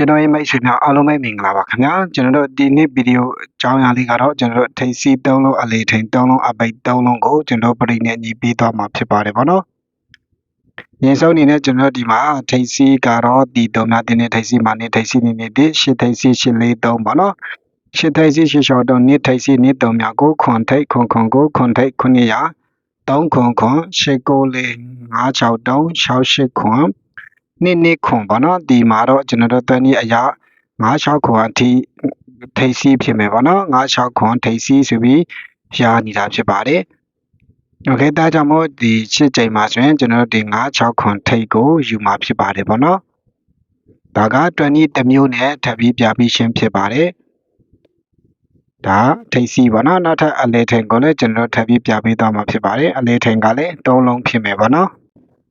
ကျွန်တော်ရဲ့မိတ်ဆွေများအားလုံးပဲမင်္ဂလာပါခင်ဗျာကျွန်တော်တို့ဒီနေ့ဗီဒီယိုအကြောင်းအရာလေးကတော့ကျွန်တော်တို့ထိပ်စီး၃လုံးအလေးထိန်၃လုံးအပိတ်၃လုံးကိုကျွန်တော်ပြည်နဲ့ညီပေးသွားမှာဖြစ်ပါတယ်ဗောနော်ရင်းဆုံးအနေနဲ့ကျွန်တော်ဒီမှာထိပ်စီးကတော့ဒီတုံများတင်းနဲ့ထိပ်စီးမှာနေထိပ်စီးနေနေတဲ့ရှစ်ထိပ်စီးရှစ်လေး၃ဗောနော်ရှစ်ထိပ်စီးရှစ်လျှော်တုံနေထိပ်စီးနေတုံများကိုခွန်ထိပ်ခွန်ခွန်ကိုခွန်ထိပ်ခွန်ရ3ခွန်ခွန်ရှစ်ကိုလေး5 6တုံ6 8ခွ န်နှစ်နှစ်ခွန်ပေါ့နော်ဒီမှာတော့ကျွန်တော်တို့တွန်းဤအရာ96ခွန်အထိထိပ်စီးဖြစ်မယ်ပေါ့နော်96ခွန်ထိပ်စီးဆိုပြီးရှားနေတာဖြစ်ပါတယ်โอเคဒါကြောင့်မို့ဒီရှစ်ချိန်မှာဆိုရင်ကျွန်တော်တို့ဒီ96ခွန်ထိပ်ကိုယူမှာဖြစ်ပါတယ်ပေါ့နော်ဒါက20တစ်မျိုးနဲ့ထပ်ပြီးပြပြီးရှင်းဖြစ်ပါတယ်ဒါထိပ်စီးပေါ့နော်နောက်ထပ်အလဲထိန်ကိုလည်းကျွန်တော်တို့ထပ်ပြီးပြပေးသွားမှာဖြစ်ပါတယ်အလဲထိန်ကလည်း၃လုံးဖြစ်မယ်ပေါ့နော်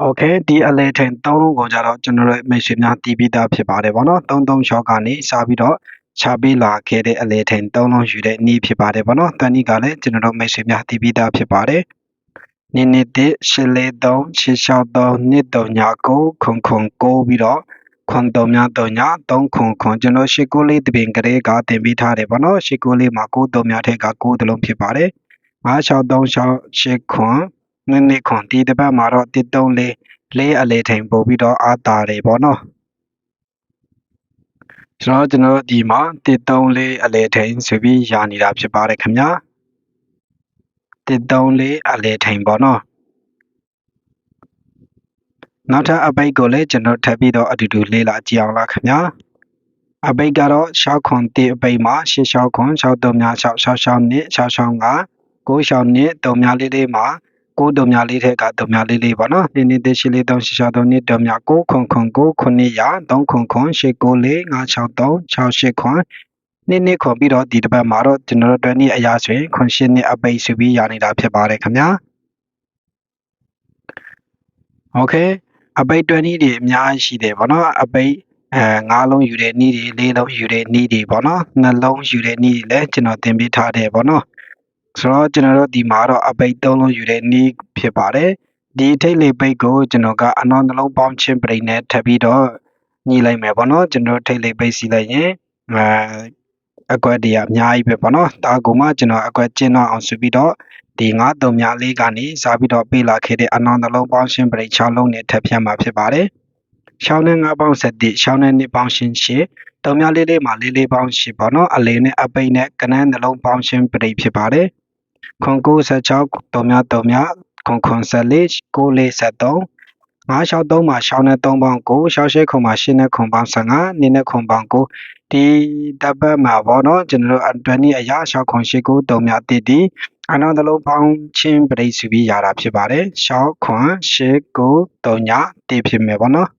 โอเคဒီအလဲထိန်၃လုံးကိုကြတော့ကျွန်တော်တို့မိတ်ဆွေများတီးပြီးသားဖြစ်ပါတယ်ပေါ့နော်33ရှော့ကနေစပြီးတော့ချပေးလာခဲ့တဲ့အလဲထိန်၃လုံးယူတဲ့နေ့ဖြစ်ပါတယ်ပေါ့နော်တန်နီကလည်းကျွန်တော်တို့မိတ်ဆွေများတီးပြီးသားဖြစ်ပါတယ်နိနိတိရှလေတုံရှေရှောက်တုံနှစ်တုံညာကိုခုံခုံကိုပြီးတော့ခွန်တုံများတုံညာ၃ခွန်ခွန်ကျွန်တော်ရှစ်ကိုလေးတပင်ကလေးကတင်ပြီးထားတယ်ပေါ့နော်ရှစ်ကိုလေးမှာကိုတုံများထက်ကကိုတလုံးဖြစ်ပါတယ်5636ခွန် နည်းနည်းခွန်ဒီတစ်ပတ်မှာတော့134လေးအလေထိန်ပို့ပြီးတော့အာတာတယ်ပေါ့နော်ကျွန်တော်ကျွန်တော်ဒီမှာ134အလေထိန်ဆိုပြီးရနေတာဖြစ်ပါတယ်ခင်ဗျာ134အလေထိန်ပေါ့နော်နောက်ထပ်အပိတ်ကိုလည်းကျွန်တော်ထပ်ပြီးတော့အတူတူလေ့လာကြည့်အောင်လားခင်ဗျာအပိတ်ကတော့6ခွန်1အပိတ်မှာ6 6ခွန်6 3များ6 6 6နှစ်6 6 5 9 6နှစ်3များလေးလေးမှာ 9တုံများလေးထက်ကတုံများလေးလေးပေါ့နော်ဒီနေ့သေးရှိလေး3 6 6 3နှစ်တုံများ9ခွန်ခွန်9ခုနှစ်ရ3ခွန်ခွန်8 9 4 5 6 3 6 8ခွန်နေ့နေ့ခွန်ပြီးတော့ဒီတစ်ပတ်မှာတော့ကျွန်တော်တို့တွဲနေ့အရာဆိုရင်ခွန်8နှစ်အပိတ်စုပြီးရနေတာဖြစ်ပါတယ်ခင်ဗျာโอเคအပိတ်တွဲနေ့တွေအများကြီးရှိတယ်ဗောနော်အပိတ်အဲ၅လုံးယူတဲ့နေ့တွေ၄လုံးယူတဲ့နေ့တွေဗောနော်နှလုံးယူတဲ့နေ့တွေလည်းကျွန်တော်သင်ပေးထားတယ်ဗောနော် ဆိုတော့ကျွန်တော်တို့ဒီမှာတော့အပိတ်၃လုံးယူတဲ့နေ့ဖြစ်ပါတယ်ဒီထိတ်လေးပိတ်ကိုကျွန်တော်ကအနောက်နှလုံးပေါင်းချင်းပြိနဲ့ထပ်ပြီးတော့ညှိလိုက်မယ်ဗောနော်ကျွန်တော်ထိတ်လေးပိတ်စီလိုက်ရင်အဲအကွက်တွေကအများကြီးပဲဗောနော်ဒါကမှကျွန်တော်အကွက်ကျင်းတော့အောင်ဆိုပြီးတော့ဒီ9တုံများလေးကနေစားပြီးတော့ပေးလာခဲ့တဲ့အနောင်နှလုံးပေါင်းရှင်းပရိတ်6လုံးနဲ့ထပ်ဖြတ်မှာဖြစ်ပါတယ်။6နဲ့9ပေါင်း7 6နဲ့2ပေါင်းရှင်း8တုံများလေးလေးမှာလေးလေးပေါင်း8ပေါ့နော်အလေးနဲ့အပိတ်နဲ့ကနန်းနှလုံးပေါင်းရှင်းပရိတ်ဖြစ်ပါတယ်။ ခွန်96တုံများတုံများခွန်ခွန်14 943 563မှာ6နဲ့3ပေါင်း9 68ခုမှာ8နဲ့ခွန်ပေါင်း15နင်းနဲ့ခွန်ပေါင်း9ဒီတပ်ပတ်မှာပေါ့နော်ကျွန်တော်တို့အတွင်းအရာ6ခွန်8 9 3များတည်တည်အနောက်တစ်လုံးပေါင်းချင်းပရိစုပြီးရတာဖြစ်ပါတယ်။6ခွန်8 9 3ညတည်ဖြစ်မယ်ပေါ့နော်။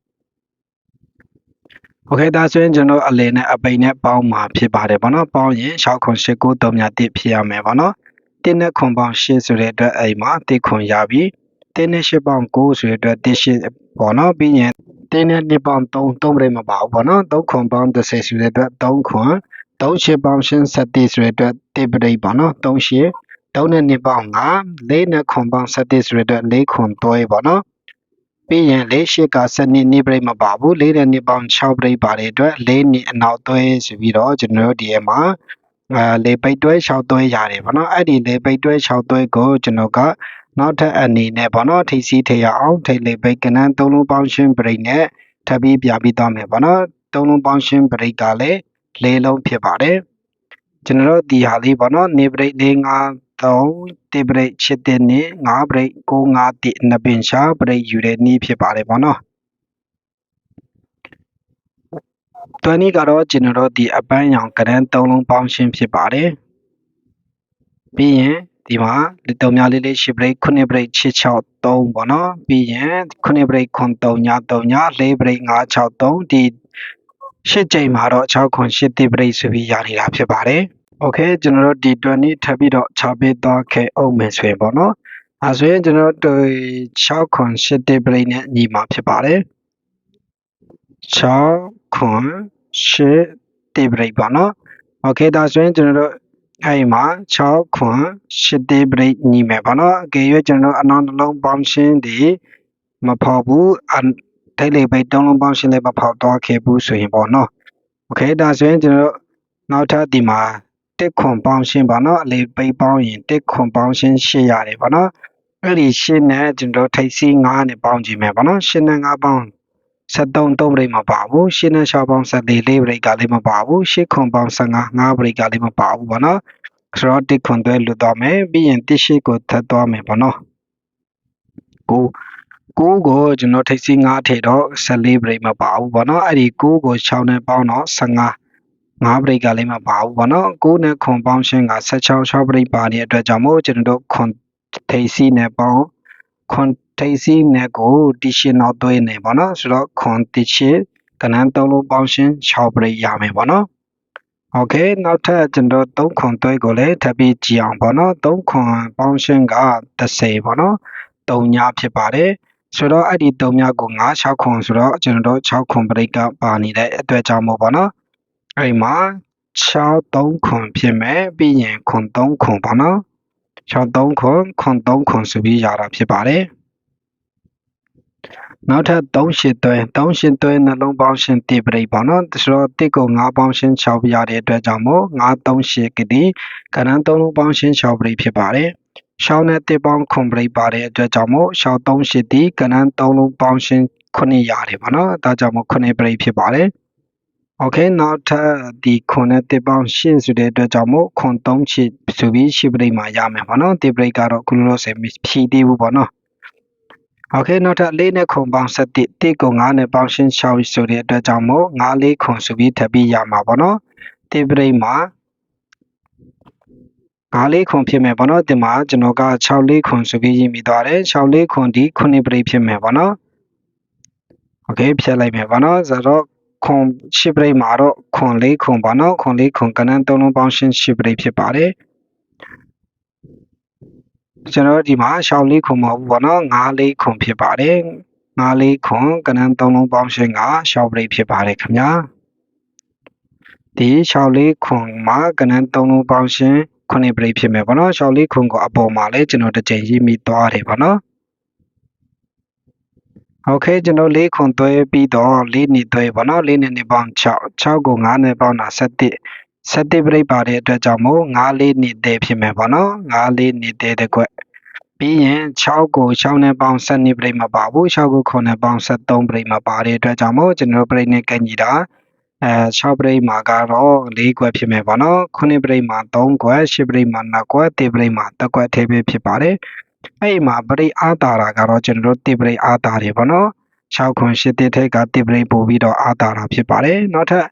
Okay ဒါဆိုရင်ကျွန်တော်အလယ်နဲ့အပိန်နဲ့ပေါင်းမှာဖြစ်ပါတယ်ပေါ့နော်။ပေါင်းရင်6ခွန်8 9 3ညတည်ဖြစ်ရမယ်ပေါ့နော်။ တင်းနဲ့ခွန်ပေါင်း8ဆိုတဲ့အတွက်အိမ်မှာတည်ခွန်ရပြီ။တင်းနဲ့8ပေါင်း9ဆိုတဲ့အတွက်တင်း8ပေါ့နော်။ပြီးရင်တင်းနဲ့2ပေါင်း3 3ပြိမပါဘူးပေါ့နော်။3ခွန်ပေါင်း30ဆိုတဲ့အတွက်3ခွန်3 8ပေါင်း7 7ဆိုတဲ့အတွက်တေပရိပေါ့နော်။3 8 3နဲ့2ပေါင်း9 4နဲ့ခွန်ပေါင်း7ဆိုတဲ့အတွက်4ခွန်တွဲပေါ့နော်ပြီးရင်4ရှစ်က7နှစ်နေ့ပြိမပါဘူး4နဲ့2ပေါင်း6ပြိပါတဲ့အတွက်4နှစ်အနောက်တွဲဆိုပြီးတော့ကျွန်တော်တို့ဒီမှာ အဲလေပိတ်တွဲ6တွဲရတယ်ပေါ့နော်အဲ့ဒီလေပိတ်တွဲ6တွဲကိုကျွန်တော်ကနောက်ထပ်အနေနဲ့ပေါ့နော်ထိစီထရအောင်ထိလေပိတ်ကနန်း3လုံးပေါင်းရှင်းပြိနဲ့ထပ်ပြီးပြပြီးသွားမယ်ပေါ့နော်3လုံးပေါင်းရှင်းပြိကလည်း၄လုံးဖြစ်ပါတယ်ကျွန်တော်တို့ဒီဟာလေးပေါ့နော်နေပရိတ်၄၅3တိပရိတ်ချစ်တဲ့နေ့9ပရိတ်9 5တိနပင်ရှာပရိတ်ယူတဲ့နေ့ဖြစ်ပါတယ်ပေါ့နော် 20ကတော့ကျွန်တော်တို့ဒီအပန်းရောင်ကရန်3လုံးပေါင်းရှင်းဖြစ်ပါတယ်။ပြီးရင်ဒီမှာလက်တုံများလေးလေး10 break 9 break 6 6 3ပေါ့နော်။ပြီးရင်9 break 9 3ည3ည4 break 5 6 3ဒီ6ချိန်မှာတော့6ခွန်8 3 break ဆိုပြီးရနေတာဖြစ်ပါတယ်။ Okay ကျွန်တော်တို့ဒီ20ထပ်ပြီးတော့6ပေးသွားခဲ့အောင်မယ်ဆိုရင်ပေါ့နော်။အဲဆိုရင်ကျွန်တော်တို့6ခွန်8 break နဲ့ညီမှာဖြစ်ပါတယ်။6 ခွန်8တေးပရိပေါ့နော်โอเคဒါဆိုရင်ကျွန်တော်တို့အဲ့မှာ6ခွန်8တေးပရိညီမယ်ပေါ့နော်အကယ်၍ကျွန်တော်တို့အနောက်နှလုံးပေါင်းရှင်းဒီမဖော်ဘူးထိတ်လေပိတ်တုံးလုံးပေါင်းရှင်းလည်းမဖော်တော့ခဲ့ဘူးဆိုရင်ပေါ့နော် โอเคဒါဆိုရင်ကျွန်တော်တို့နောက်ထပ်ဒီမှာတစ်ခွန်ပေါင်းရှင်းပါเนาะအလေးပိတ်ပေါင်းရင်တစ်ခွန်ပေါင်းရှင်း8ရတယ်ပါเนาะအဲ့ဒီရှင်းနဲ့ကျွန်တော်တို့ထိပ်စီး9နဲ့ပေါင်းကြည့်မယ်ပါเนาะရှင်းနဲ့9ပေါင်း 73 3ဘရိတ်မပါဘူး8နဲ့6ပေါင်း74 4ဘရိတ်ကလည်းမပါဘူး8ခွန်ပေါင်း55 5ဘရိတ်ကလည်းမပါဘူးပေါ့နော်ဆိုတော့တစ်ခွန်သွဲလွတ်သွားမယ်ပြီးရင်တစ်ရှိကိုထပ်သွားမယ်ပေါ့နော်ကိုကိုကိုကျွန်တော်ထိပ်စီ5ထဲတော့14ဘရိတ်မပါဘူးပေါ့နော်အဲ့ဒီကိုကို6နဲ့ပေါင်းတော့55 5ဘရိတ်ကလည်းမပါဘူးပေါ့နော်9နဲ့ခွန်ပေါင်းရှင်းက16 6ဘရိတ်ပါတဲ့အတွက်ကြောင့်မို့ကျွန်တော်တို့ခွန်ထိပ်စီနဲ့ပေါင်းခွန် ထိပ်စီးနဲ့ကိုတီရှင်းတော့သွေးနေပေါ့နော်ဆိုတော့ခွန်တီရှင်းကနန်းသုံးလုံးပေါင်းရှင်း6ပရိတ်ရမယ်ပေါ့နော်โอเคနောက်ထပ်ကျွန်တော်3ခွန်သွဲကိုလည်းထပ်ပြီးကြည့်အောင်ပေါ့နော်3ခွန်ပေါင်းရှင်းက30ပေါ့နော်3ညဖြစ်ပါတယ်ဆိုတော့အဲ့ဒီ3ညကို9 6ခွန်ဆိုတော့ကျွန်တော်တို့6ခွန်ပရိတ်ကပါနေတဲ့အတွက်ကြောင့်မို့ပေါ့နော်အဲ့ဒီမှာ6 3ခွန်ဖြစ်မယ်ပြီးရင်ခွန်3ခွန်ပေါ့နော်6 3ခွန်ခွန်3ခွန်ဆိုပြီးရတာဖြစ်ပါတယ် နောက်ထပ်3ရှစ်သွဲ3ရှစ်သွဲနှလုံးပေါင်းရှင်းတိပရိပေါ့နော်ဆိုတော့တစ်ကို9ပေါင်းရှင်း6ပြရတဲ့အတွက်ကြောင့်မို့9 3ရှစ်ကတိကဏ္ဍ3လုံးပေါင်းရှင်း6ပရိဖြစ်ပါတယ်ရှောင်းနဲ့တစ်ပေါင်းခွန်ပရိပါတဲ့အတွက်ကြောင့်မို့ရှောင်း3ရှစ်ဒီကဏ္ဍ3လုံးပေါင်းရှင်း9ရတယ်ပေါ့နော်ဒါကြောင့်မို့9ပရိဖြစ်ပါတယ်โอเคနောက်ထပ်ဒီခွန်နဲ့တစ်ပေါင်းရှင်းဆိုတဲ့အတွက်ကြောင့်မို့ခွန်3ချစ်ဆိုပြီးရှစ်ပရိမှာရမယ်ပေါ့နော်တစ်ပရိကတော့ခုလိုဆိုဖြည့်သေးဘူးပေါ့နော် โอเคနောက်ထပ်၄နဲ့ခွန်ပေါင်း7တိကို9နဲ့ပေါင်းရှင်း6ဆိုတဲ့အတွက်ကြောင့်မို့9လေးခွန်ဆိုပြီးထပ်ပြီးရမှာပေါ့နော်တစ်ပရိမှာ9လေးခွန်ဖြစ်မယ်ပေါ့နော်ဒီမှာကျွန်တော်က6လေးခွန်ဆိုပြီးရေးမိသွားတယ်6လေးခွန်ဒီ9ပရိဖြစ်မယ်ပေါ့နော်โอเคဖြတ်လိုက်မယ်ပေါ့နော်ဆိုတော့ခွန်ရှစ်ပရိမှာတော့ခွန်လေးခွန်ပေါ့နော်ခွန်လေးခွန်ကနန်းသုံးလုံးပေါင်းရှင်းရှစ်ပရိဖြစ်ပါတယ် ကျွန်တော်ဒီမှာရှောင်းလေးခွန်မဟုတ်ဘူးပေါ့နော်ငါးလေးခွန်ဖြစ်ပါတယ်ငါးလေးခွန်ကနန်းသုံးလုံးပေါင်းရှင်းကရှောင်းပရိဖြစ်ပါတယ်ခင်ဗျာဒီရှောင်းလေးခွန်မှာကနန်းသုံးလုံးပေါင်းရှင်းခုနှစ်ပရိဖြစ်မယ်ပေါ့နော်ရှောင်းလေးခွန်ကိုအပေါ်မှာလဲကျွန်တော်တစ်ချိန်ရေးမိသွားတယ်ပေါ့နော်โอเคကျွန်တော်၄ခွန်သွဲပြီးတော့၄နှစ်သွဲပေါ့နော်၄နှစ်နှစ်ပေါင်း6 6ကို9နှစ်ပေါင်းတာ7 7ပြိပါတဲ့အတွက်ကြောင့်မို့9လေးနှစ်တည်းဖြစ်မယ်ပေါ့နော်9လေးနှစ်တည်းတစ်ခွက်ပြီးရင်6ကို6နဲ့ပေါင်း7ပြိမပါဘူး6ကို9နဲ့ပေါင်း73ပြိမပါတဲ့အတွက်ကြောင့်မို့ကျွန်တော်ပြိနဲ့ကန့်ညီတာအဲ6ပြိမှာကတော့4ခွက်ဖြစ်မယ်ပေါ့နော်9ပြိမှာ3ခွက်10ပြိမှာ2ခွက်10ပြိမှာ1ခွက်ထည့်ပေးဖြစ်ပါတယ်အဲ့မှာပရိအားတာတာကတော့ကျွန်တော်တို့တိပရိအားတာတယ်ပေါ့နော်6ခွန်8တိထိတ်ကတိပရိပို့ပြီးတော့အားတာတာဖြစ်ပါတယ်နောက်ထပ်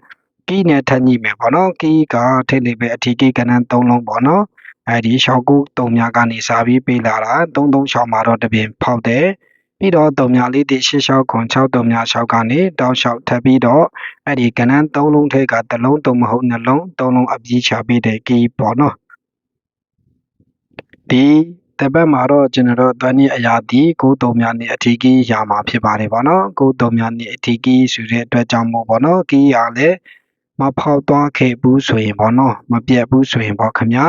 ကီးနဲ့ထပ်ညှိမယ်ပေါ့နော်ကီးကထိတ်လေးပဲအထီးကီးကနန်း3လုံးပေါ့နော်အဲဒီရှောက်ကူ3မြကနေစားပြီးပေးလာတာ336မှာတော့တပင်ဖောက်တယ်ပြီးတော့3မြလေးတိ8ရှောက်ခွန်6 3မြ6ကနေတောက်လျှောက်ထပ်ပြီးတော့အဲ့ဒီကနန်း3လုံးထိတ်ကတလုံး3မဟုတ်နှလုံး3လုံးအပြည့်ချပေးတဲ့ကီးပေါ့နော်ဒီတပတ်မှာတော့ကျွန်တော်တို့တန်းကြီးအရာဒီကိုတုံများနေအထီးကြီးရာမှာဖြစ်ပါတယ်ဗောနော်ကိုတုံများနေအထီးကြီးဆိုတဲ့အတွက်ကြောင့်မို့ဗောနော်ကီးရလည်း မဖောက်သွားခဲ့ဘူးဆိုရင်ဗောနော်မပြတ်ဘူးဆိုရင်ဗောခင်ဗျာ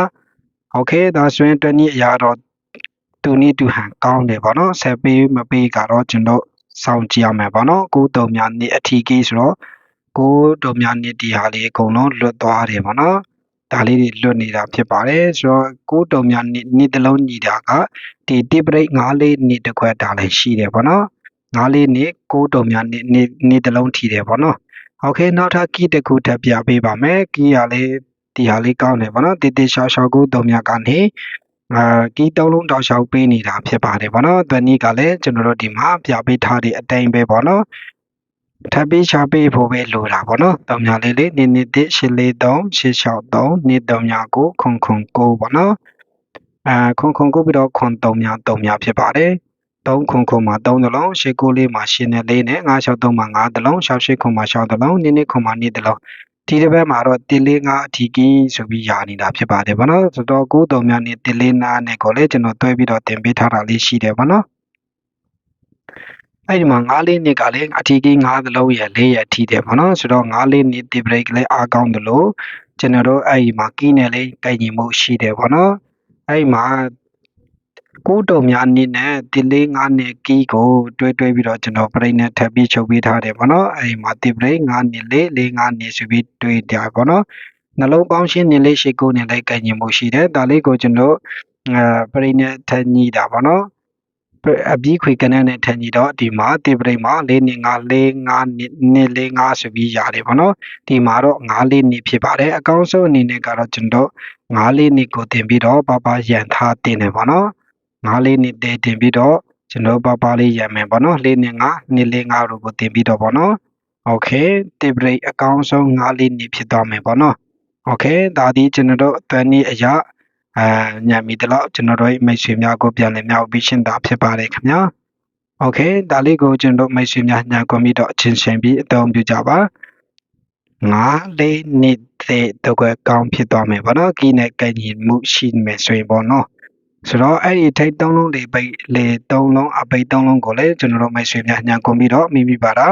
โอเคဒါဆိုရင်တန်းကြီးအရာတော့တူနီတူဟန်ကောင်းတယ်ဗောနော်ဆက်ပေးမပေးကတော့ကျွန်တော်စောင့်ကြည့်ရမယ်ဗောနော်ကိုတုံများနေအထီးကြီးဆိုတော့ကိုတုံများနေဒီဟာလေးအကုန်လုံးလွတ်သွားတယ်ဗောနော်ဒါလေးတွေလွတ်နေတာဖြစ်ပါတယ်ဆိုတော့ကိုးတုံများနေ့တစ်လုံးညီတာကဒီတိပရိတ်၅လေးနေ့တစ်ခွက်ဒါလည်းရှိတယ်ပေါ့နော်၅လေးနေ့ကိုးတုံများနေ့နေ့တစ်လုံးထီတယ်ပေါ့နော် โอเคနောက်ထပ်ကီးတစ်ခုထပ်ပြပေးပါမယ်ကီးရလေးဒီဟာလေးကောင်းတယ်ပေါ့နော်တေတေရှောက်ရှောက်ကိုတုံများကနေအာကီးသုံးလုံးတောက်လျှောက်ပေးနေတာဖြစ်ပါတယ်ပေါ့နော်။သွန်နီးကလည်းကျွန်တော်တို့ဒီမှာပြပေးထားတဲ့အတိုင်းပဲပေါ့နော်ထပ်ပြီးရှာပေးဖို့ပဲလိုတာပေါ့နော်။တောင်မြလေးလေးနေနေတစ်ရှစ်လေးသုံးရှစ်လျှောက်သုံးနေတောင်မြကိုခွန်ခွန်ကိုပေါ့နော်။အာခွန်ခွန်ကိုပြီးတော့ခွန်တောင်မြတောင်မြဖြစ်ပါတယ်။ 3ခွန်ခွန်မှာ3တလုံးရှစ်ကိုလေးမှာရှင်းနဲ့လေးနဲ့9 6 3မှာ9တလုံး6 8ခွန်မှာ6တလုံးနင်းနင်းခွန်မှာ2တလုံးဒီတစ်ပတ်မှာတော့1လေး9အထီးကြီးဆိုပြီးယာနေတာဖြစ်ပါတယ်ဗောနော်ဆိုတော့9တုံများနဲ့1လေး9နဲ့ကိုလည်းကျွန်တော်တွဲပြီးတော့တင်ပေးထားတာလေးရှိတယ်ဗောနော်အဲ့ဒီမှာ9လေးနှစ်ကလည်းအထီးကြီး9သလုံးရဲ့4ရဲ့အထီးတယ်ပေါ့နော်ဆိုတော့9လေးနှစ်ဒီဘရိတ်လည်းအားကောင်းတယ်လို့ကျွန်တော်တို့အဲ့ဒီမှာကီးနဲ့လေးကိုင်ညီမှုရှိတယ်ပေါ့နော်အဲ့ဒီမှာ ကိုးတုံများအနည်းနဲ့တစ်လေးငါးနှစ်ကီးကိုတွဲတွဲပြီးတော့ကျွန်တော်ပြိတ်နဲ့ထပ်ပြီးချုပ်ပေးထားတယ်ပေါ့နော်အဲဒီမှာတစ်ပြိတ်ငါးနှစ်လေးလေးငါးနှစ်ဆိုပြီးတွေးတယ်ပေါ့နော်နှလုံးပေါင်းရှင်းနှစ်လေးရှိကိုနှစ်လေးကင်ညီမှုရှိတယ်ဒါလေးကိုကျွန်တော်အဲပြိတ်နဲ့ထပ်ညီတာပေါ့နော်အပြီးခွေကနန်းနဲ့ထန်ကြီးတော့ဒီမှာတိပရိမှာ၄နှစ်၅၄၅နှစ်၄၅ဆိုပြီးရတယ်ပေါ့နော်ဒီမှာတော့၅၄နှစ်ဖြစ်ပါတယ်အကောင်းဆုံးအနေနဲ့ကတော့ကျွန်တော်၅၄နှစ်ကိုတင်ပြီးတော့ပပရန်ထားတင်တယ်ပေါ့နော် ၅၄နှစ်တည်တင်ပြီးတော့ကျွန်တော်ပပလေးရံမယ်ပေါ့နော်၄နှစ်၅နှစ်၄၅တို့ကိုတင်ပြီးတော့ပေါ့နော်โอเคတိပရိအကောင်းဆုံး၅၄နှစ်ဖြစ်သွားမယ်ပေါ့နော်โอเคဒါဒီကျွန်တော်တို့အတန်းနည်းအရာအာညံမီတလောက်ကျွန်တော်တို့မိတ်ဆွေများကိုပြန်လည်မြောက်ပြီးရှင်းတာဖြစ်ပါတယ်ခင်ဗျာโอเคဒါလေးကိုကျွန်တော်မိတ်ဆွေများညံကွန်ပြီးတော့အချင်းချင်းပြီးအသုံးပြုကြပါငါးလေးနှစ်တဲ့တော့ကကောင်းဖြစ်သွားမယ်ဗောနော်ကီးနဲ့ကင်ညီမှုရှိမယ်ဆိုရင်ဗောနော် ဆိုတော့အဲ့ဒီထိတ်သုံးလုံးလေးပိတ်လေသုံးလုံးအပိတ်သုံးလုံးကိုလည်းကျွန်တော်တို့မိတ်ဆွေများညံကွန်ပြီးတော့မိမိပါတာ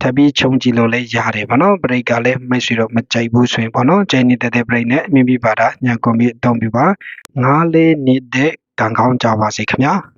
ထပ်ပြီးခြုံကြည့်လို့လည်းရတယ်ဗောနော်ပရိတ်ကလည်းမိတ်ဆွေတို့မကြိုက်ဘူးဆိုရင်ဗောနော်ကျင်းနေတဲ့ပရိတ်နဲ့မိမိပါတာညံကွန်ပြီးအသုံးပြုပါငါးလေးနှစ်တဲ့ကံကောင်းကြပါစေခင်ဗျာ